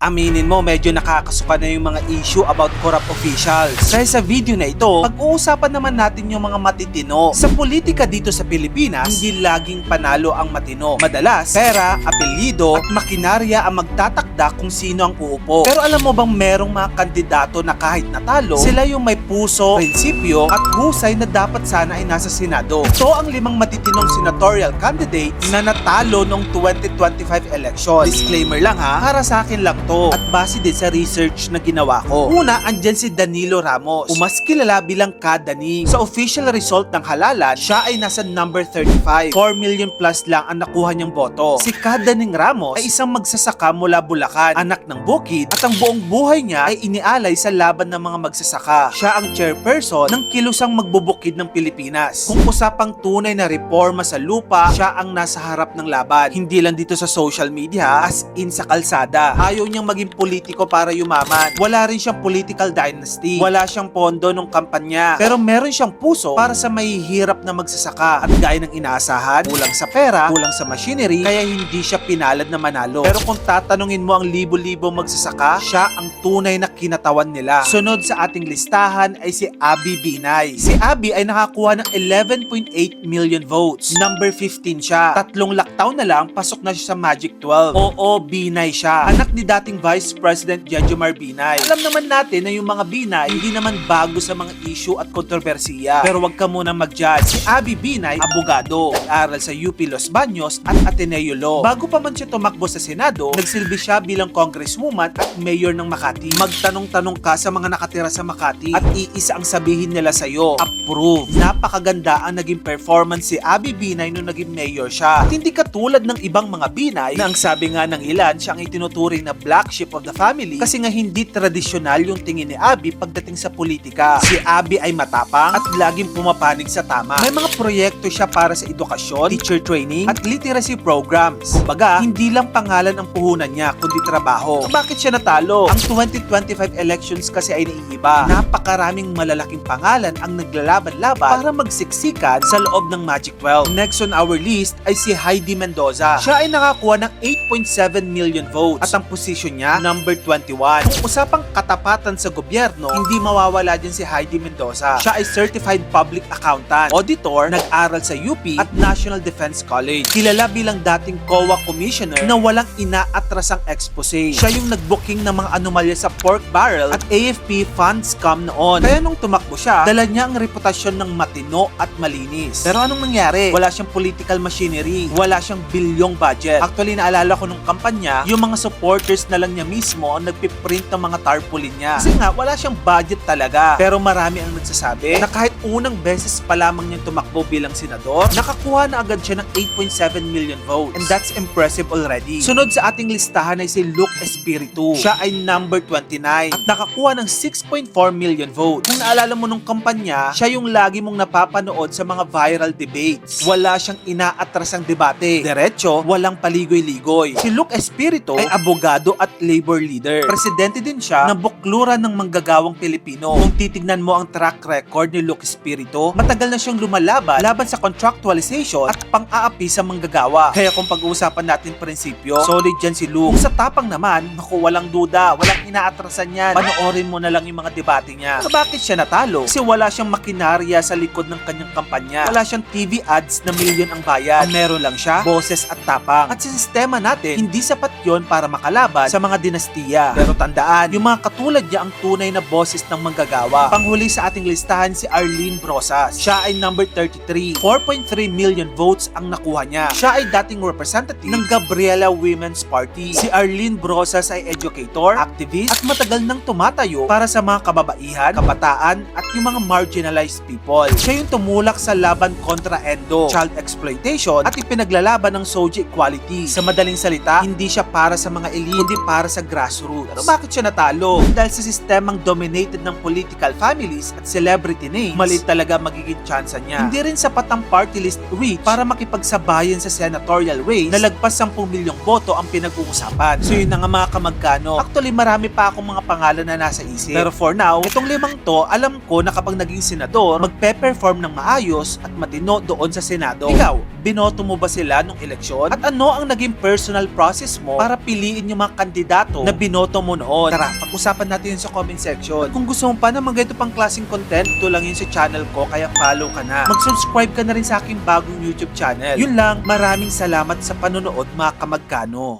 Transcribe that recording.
Aminin mo, medyo nakakasuka na yung mga issue about corrupt officials. Kaya sa video na ito, pag-uusapan naman natin yung mga matitino. Sa politika dito sa Pilipinas, hindi laging panalo ang matino. Madalas, pera, apelyido, at makinarya ang magtatakda kung sino ang uupo. Pero alam mo bang merong mga kandidato na kahit natalo, sila yung may puso, prinsipyo, at husay na dapat sana ay nasa Senado. Ito ang limang matitinong senatorial candidates na natalo noong 2025 election. Disclaimer lang ha, para sa akin lang to at base din sa research na ginawa ko. Una, andyan si Danilo Ramos, o mas kilala bilang Kadaning. Sa official result ng halalan, siya ay nasa number 35. 4 million plus lang ang nakuha niyang boto. Si Kadaning Ramos ay isang magsasaka mula Bulacan, anak ng bukid, at ang buong buhay niya ay inialay sa laban ng mga magsasaka. Siya ang chairperson ng kilusang magbubukid ng Pilipinas. Kung usapang tunay na reforma sa lupa, siya ang nasa harap ng laban. Hindi lang dito sa social media, as in sa kalsada. Ayaw niyang maging politiko para yumaman. Wala rin siyang political dynasty. Wala siyang pondo nung kampanya. Pero meron siyang puso para sa mahihirap na magsasaka. At gaya ng inaasahan, kulang sa pera, kulang sa machinery, kaya hindi siya pinalad na manalo. Pero kung tatanungin mo ang libo-libo magsasaka, siya ang tunay na kinatawan nila. Sunod sa ating listahan ay si Abby Binay. Si Abby ay nakakuha ng 11.8 million votes. Number 15 siya. Tatlong laktaw na lang, pasok na siya sa Magic 12. Oo, Binay siya. Anak ni dating Vice President Jejomar Binay. Alam naman natin na yung mga Binay hindi naman bago sa mga issue at kontrobersiya. Pero wag ka muna mag-judge. Si Abby Binay, abogado. Nag-aral sa UP Los Baños at Ateneo Law. Bago pa man siya tumakbo sa Senado, nagsilbi siya bilang congresswoman at mayor ng Makati. Magtanong-tanong ka sa mga nakatira sa Makati at iisa ang sabihin nila sa'yo, approve. Napakaganda ang naging performance si Abby Binay nung naging mayor siya. At hindi katulad ng ibang mga Binay na ang sabi nga ng ilan, siya ang itinuturing na black sheep of the family kasi nga hindi tradisyonal yung tingin ni Abby pagdating sa politika. Si Abby ay matapang at laging pumapanig sa tama. May mga proyekto siya para sa edukasyon, teacher training, at literacy programs. Kumbaga, hindi lang pangalan ang puhunan niya, kundi trabaho. Bakit siya natalo? Ang 2025 elections kasi ay naiiba. Napakaraming malalaking pangalan ang naglalaban-laban para magsiksikan sa loob ng Magic 12. Next on our list ay si Heidi Mendoza. Siya ay nakakuha ng 8.7 million votes at ang position niya, number 21. Kung usapang katapatan sa gobyerno, hindi mawawala din si Heidi Mendoza. Siya ay certified public accountant, auditor, nag-aral sa UP at National Defense College. Kilala bilang dating COA commissioner na walang inaatrasang expose. Siya yung nagbooking ng mga anomalya sa pork barrel at AFP fund scam noon. Kaya nung tumakbo siya, dala niya ang reputasyon ng matino at malinis. Pero anong nangyari? Wala siyang political machinery. Wala siyang bilyong budget. Actually, naalala ko nung kampanya, yung mga supporters na lang niya mismo ang nagpiprint ng mga tarpaulin niya. Kasi nga, wala siyang budget talaga. Pero marami ang nagsasabi na kahit unang beses pa lamang niyang tumakbo bilang senador, nakakuha na agad siya ng 8.7 million votes. And that's impressive already. Sunod sa ating listahan ay si Luke Espiritu. Siya ay number 29 at nakakuha ng 6.4 million votes. Kung naalala mo nung kampanya, siya yung lagi mong napapanood sa mga viral debates. Wala siyang inaatrasang debate. Diretso, walang paligoy-ligoy. Si Luke Espiritu ay abogado at labor leader. Presidente din siya ng bukluran ng manggagawang Pilipino. Kung titignan mo ang track record ni Luke Espiritu, matagal na siyang lumalaban laban sa contractualization at pang-aapi sa manggagawa. Kaya kung pag-uusapan natin prinsipyo, solid dyan si Luke. Sa tapang naman, naku, walang duda, walang inaatrasan yan. Panoorin mo na lang yung mga debate niya. So, bakit siya natalo? Kasi wala siyang makinarya sa likod ng kanyang kampanya. Wala siyang TV ads na milyon ang bayad. Ang meron lang siya, boses at tapang. At sa sistema natin, hindi sapat yon para makalaban sa mga dinastiya. Pero tandaan, yung mga katulad niya ang tunay na boses ng manggagawa. Panghuli sa ating listahan si Arlene Brosas. Siya ay number 33. 4.3 million votes ang nakuha niya. Siya ay dating representative ng Gabriela Women's Party. Si Arlene Brosas ay educator, activist, at matagal nang tumatayo para sa mga kababaihan, kabataan, at yung mga marginalized people. Siya yung tumulak sa laban kontra endo, child exploitation, at ipinaglalaban ng soji equality. Sa madaling salita, hindi siya para sa mga elite, kundi para sa grassroots. Pero bakit siya natalo? Dahil sa sistemang dominated ng political families at celebrity names, maliit talaga magiging tsansa niya. Hindi rin sapat ang party list reach para makipagsabayan sa senatorial race na lagpas 10 milyong boto ang pinag-uusapan. So yun na nga mga kamagkano. Actually, marami pa akong mga pangalan na nasa isip. Pero for now, itong limang to, alam ko na kapag naging senador, magpe-perform ng maayos at matino doon sa Senado. Ikaw, binoto mo ba sila nung eleksyon? At ano ang naging personal process mo para piliin yung mga kandidato na binoto mo noon. Tara, pag-usapan natin yun sa comment section. At kung gusto mo pa naman ganito pang klaseng content, ito lang yun sa channel ko, kaya follow ka na. Mag-subscribe ka na rin sa aking bagong YouTube channel. Yun lang, maraming salamat sa panonood mga kamagkano.